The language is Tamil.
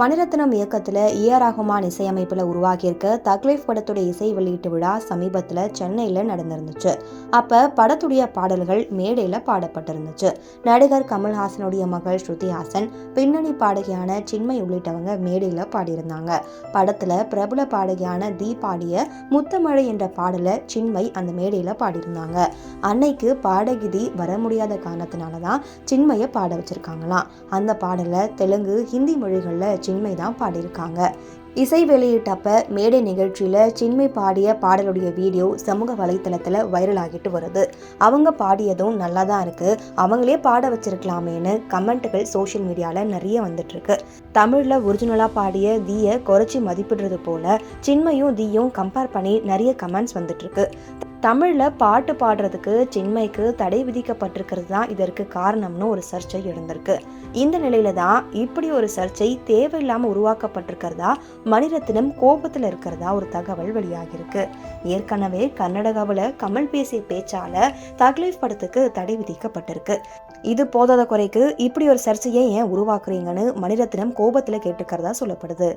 மணிரத்னம் இயக்கத்தில் ஏஆர் ரகுமான் இசையமைப்பில் உருவாகியிருக்க தக்லீஃப் படத்துடைய இசை வெளியீட்டு விழா சமீபத்தில் சென்னையில் நடந்திருந்துச்சு. அப்போ படத்துடைய பாடல்கள் மேடையில் பாடப்பட்டிருந்துச்சு. நடிகர் கமல்ஹாசனுடைய மகள் ஸ்ருதி ஹாசன் பின்னணி பாடகியான சின்மை உள்ளிட்டவங்க மேடையில் பாடியிருந்தாங்க. படத்தில் பிரபல பாடகியான தீ பாடிய முத்தமழை என்ற பாடலை சின்மை அந்த மேடையில் பாடியிருந்தாங்க. அன்னைக்கு பாடகி தீ வர முடியாத காரணத்தினால தான் சின்மையை பாட வச்சிருக்காங்களாம். அந்த பாடலை தெலுங்கு ஹிந்தி மொழிகளில் சின்மை தான் பாடியிருக்காங்க. இசை வெளியிட்டப்ப மேடை நிகழ்ச்சியில் சின்மை பாடிய பாடலுடைய வீடியோ சமூக வலைத்தளத்தில் வைரல் ஆகிட்டு வருது. அவங்க பாடியதும் நல்லா தான் இருக்குது அவங்களே பாட வச்சிருக்கலாமேன்னு கமெண்ட்டுகள் சோஷியல் மீடியாவில் நிறைய வந்துட்டுருக்கு. தமிழில் ஒரிஜினலாக பாடிய தீயை குறைச்சி மதிப்பிடுறது போல சின்மையும் தீயும் கம்பேர் பண்ணி நிறைய கமெண்ட்ஸ் வந்துட்டுருக்கு. தமிழில் பாட்டு பாடுறதுக்கு சின்மைக்கு தடை விதிக்கப்பட்டிருக்கிறது தான் இதற்கு காரணம்னு ஒரு சர்ச்சை எழுந்திருக்கு. இந்த நிலையில தான் இப்படி ஒரு சர்ச்சை தேவையில்லாமல் உருவாக்கப்பட்டிருக்கிறதா மணிரத்னம் கோபத்தில் இருக்கிறதா ஒரு தகவல் வெளியாகிருக்கு ஏற்கனவே கர்நாடகாவில் கமல் பேசிய பேச்சால தக்லீஃப் படத்துக்கு தடை விதிக்கப்பட்டிருக்கு. இது போதாத குறைக்கு இப்படி ஒரு சர்ச்சையை ஏன் உருவாக்குறீங்கன்னு மணிரத்னம் கோபத்தில் கேட்டுக்கிறதா சொல்லப்படுது.